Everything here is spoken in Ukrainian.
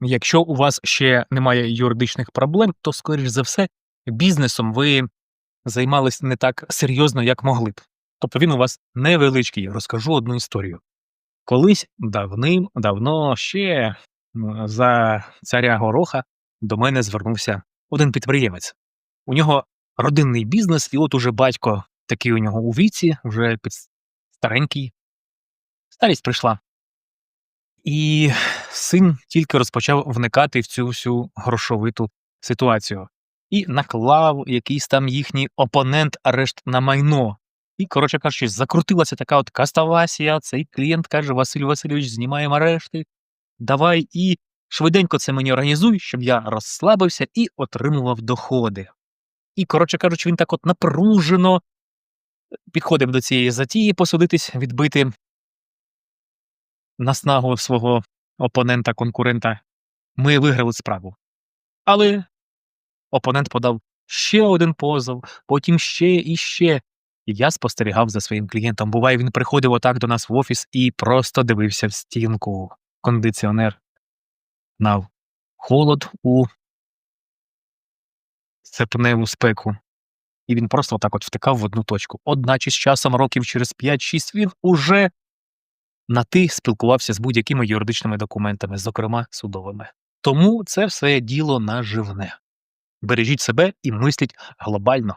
Якщо у вас ще немає юридичних проблем, то, скоріш за все, бізнесом ви займались не так серйозно, як могли б. Тобто він у вас невеличкий. Розкажу одну історію. Колись давним-давно ще за царя Гороха до мене звернувся один підприємець. У нього родинний бізнес, і от уже батько такий у нього у віці, вже під старенький. Старість прийшла. І син тільки розпочав вникати в цю всю грошовиту ситуацію і наклав якийсь там їхній опонент арешт на майно. І, коротше кажучи, закрутилася така от каставасія. Цей клієнт каже: Василь Васильович, знімаємо арешти. Давай і швиденько це мені організуй, щоб я розслабився і отримував доходи. І, коротше кажучи, він так от напружено підходив до цієї затії посудитись, відбити наснагу свого опонента, конкурента. Ми виграли справу. Але опонент подав ще один позов, потім ще і ще. І я спостерігав за своїм клієнтом. Буває, він приходив отак до нас в офіс і просто дивився в стінку. Кондиціонер нав холод у серпневу спеку. І він просто отак от втикав в одну точку. Одначе з часом, років через 5-6, він уже на ти спілкувався з будь-якими юридичними документами, зокрема судовими. Тому це все діло наживне. Бережіть себе і мисліть глобально.